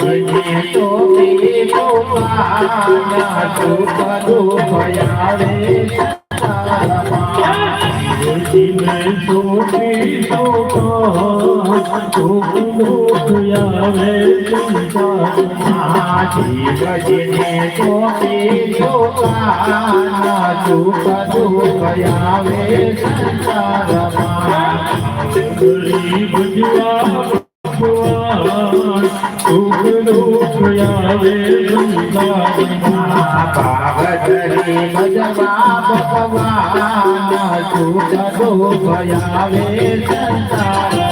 દુઃખમાં ડરવો નહીં વતનો હારતી. હળવે જીવનને હોડી સલતા નથી. જીવનને તો પીતો પાના દુઃખ દુઃખ આવે જીવજને તો પીતો પાના દુઃખ આવે પાવતરી ભજવા ભગવાન સુખ દુઃખ આવે સંસારમાં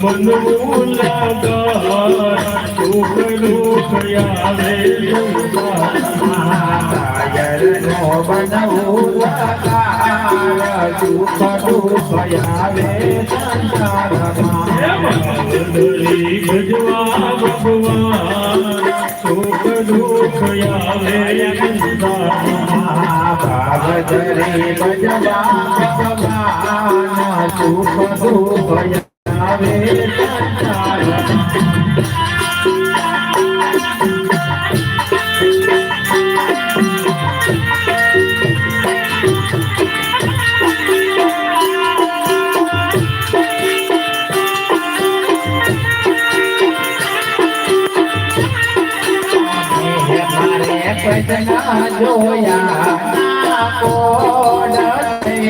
બનવો લગાર દુઃખ દુઃખ આવે કાયરનો બનવો લગાર દુઃખ દુઃખ આવે ભાવજરે ભજવા ભગવાન. સુખ દુઃખ મારે ભજના જોયા ના કોડ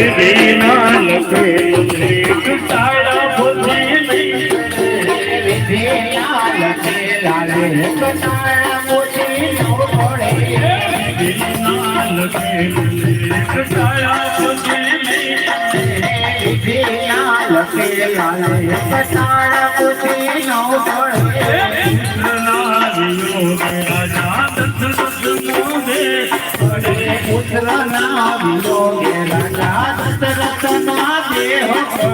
વિધિના લખે પુત્ર ના વિરોધ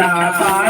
Chao. Bye.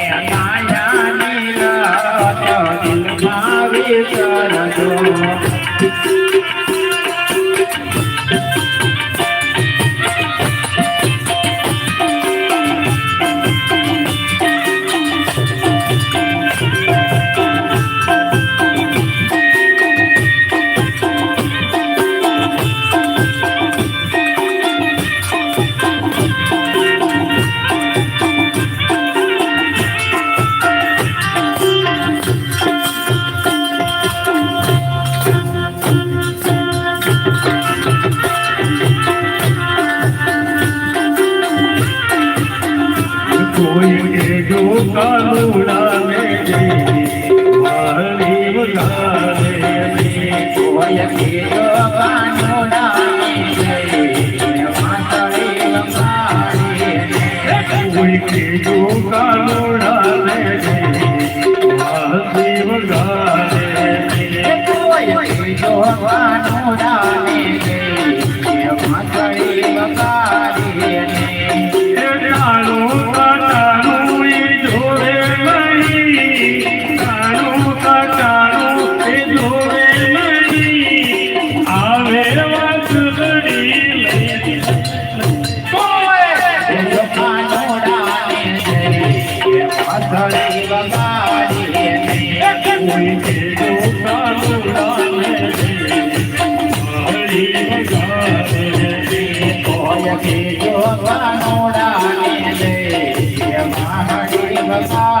મોટી જોગવાણોડાને જય મહાડી બસા